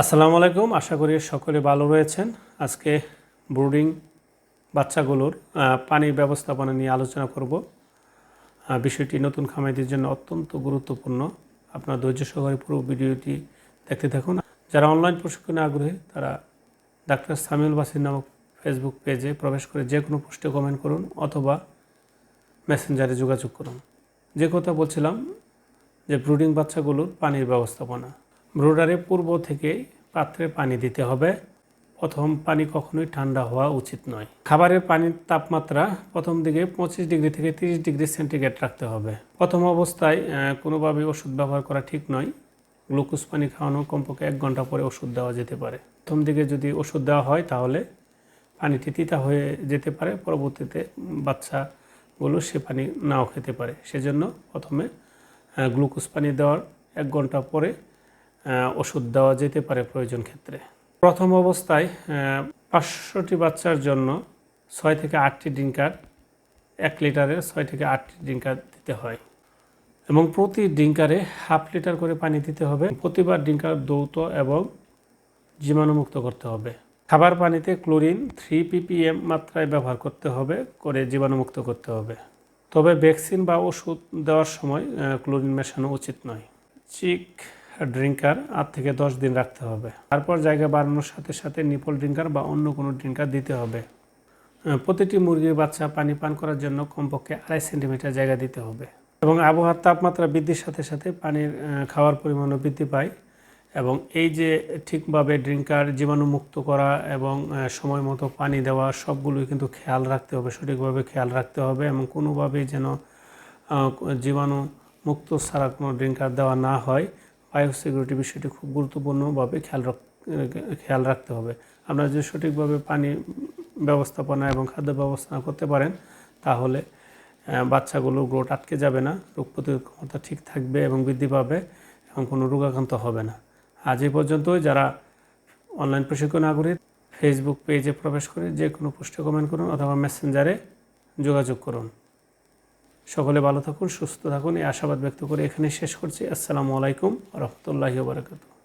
আসসালামু আলাইকুম। আশা করি সকলে ভালো রয়েছেন। আজকে ব্রুডিং বাচ্চাগুলোর পানির ব্যবস্থাপনা নিয়ে আলোচনা করব। বিষয়টি নতুন খামারিদের জন্য অত্যন্ত গুরুত্বপূর্ণ। আপনার ধৈর্য সহকারে পুরো ভিডিওটি দেখতে থাকুন। যারা অনলাইন প্রশিক্ষণে আগ্রহী, তারা ডাক্তার সামিউল বাসির নামক ফেসবুক পেজে প্রবেশ করে যে কোনো পোস্টে কমেন্ট করুন অথবা মেসেঞ্জারে যোগাযোগ করুন। যে কথা বলছিলাম যে ব্রুডিং বাচ্চাগুলোর পানির ব্যবস্থাপনা। ব্রুডারে পূর্ব থেকে পাত্রে পানি দিতে হবে। প্রথম পানি কখনোই ঠান্ডা হওয়া উচিত নয়। খাবারের পানির তাপমাত্রা প্রথম দিকে পঁচিশ ডিগ্রি থেকে তিরিশ ডিগ্রি সেন্টিগ্রেড রাখতে হবে। প্রথম অবস্থায় কোনোভাবে ওষুধ ব্যবহার করা ঠিক নয়। গ্লুকোজ পানি খাওয়ানোর কমপক্ষে এক ঘণ্টা পরে ওষুধ দেওয়া যেতে পারে। প্রথম দিকে যদি ওষুধ দেওয়া হয়, তাহলে পানিটি তিতা হয়ে যেতে পারে। পরবর্তীতে বাচ্চাগুলো সে পানি নাও খেতে পারে। সেজন্য প্রথমে গ্লুকোজ পানি দেওয়ার এক ঘণ্টা পরে ওষুধ দেওয়া যেতে পারে প্রয়োজন ক্ষেত্রে। প্রথম অবস্থায় পাঁচশোটি বাচ্চার জন্য ছয় থেকে আটটি ড্রিঙ্কার এক লিটারের ছয় থেকে আটটি ড্রিঙ্কার দিতে হয়। এবং প্রতি ড্রিঙ্কারে হাফ লিটার করে পানি দিতে হবে। প্রতিবার ড্রিঙ্কার দৌত এবং জীবাণুমুক্ত করতে হবে। খাবার পানিতে ক্লোরিন থ্রি পিপিএম মাত্রায় ব্যবহার করতে হবে, করে জীবাণুমুক্ত করতে হবে। তবে ভ্যাকসিন বা ওষুধ দেওয়ার সময় ক্লোরিন মেশানো উচিত নয়। চিক ড্রিঙ্কার আট থেকে দশ দিন রাখতে হবে। তারপর জায়গা বাড়ানোর সাথে সাথে নিপল ড্রিঙ্কার বা অন্য কোনো ড্রিঙ্কার দিতে হবে। প্রতিটি মুরগির বাচ্চা পানি পান করার জন্য কমপক্ষে আড়াই সেন্টিমিটার জায়গা দিতে হবে এবং আবহাওয়ার তাপমাত্রা বৃদ্ধির সাথে সাথে পানির খাওয়ার পরিমাণও বৃদ্ধি পায় এবং এই যে ঠিকভাবে ড্রিঙ্কার জীবাণুমুক্ত করা এবং সময় মতো পানি দেওয়া সবগুলোই কিন্তু খেয়াল রাখতে হবে, সঠিকভাবে খেয়াল রাখতে হবে এবং কোনোভাবেই যেন জীবাণু মুক্ত ছাড়া কোনো ড্রিঙ্কার দেওয়া না হয়। বায়ো সিকিউরিটি বিষয়টি খুব গুরুত্বপূর্ণভাবে খেয়াল রাখ খেয়াল রাখতে হবে। আপনারা যদি সঠিকভাবে পানি ব্যবস্থাপনা এবং খাদ্য ব্যবস্থাপনা করতে পারেন তাহলে আহ, বাচ্চাগুলোর গ্রোথ আটকে যাবে না রোগ প্রতিরোধ ক্ষমতা ঠিক থাকবে এবং বৃদ্ধি পাবে এবং কোনো রোগাক্রান্ত হবে না। আজ এই পর্যন্তই। যারা অনলাইন প্রশিক্ষণ আগ্রহী ফেসবুক পেজে প্রবেশ করে যে কোনো পোস্টে কমেন্ট করুন অথবা মেসেঞ্জারে যোগাযোগ করুন। সকলে ভালো থাকুন, সুস্থ থাকুন। এই আশাবাদ ব্যক্ত করে এখানে শেষ করছি। আসসালামু আলাইকুম রহমতুল্লাহি বারকাতু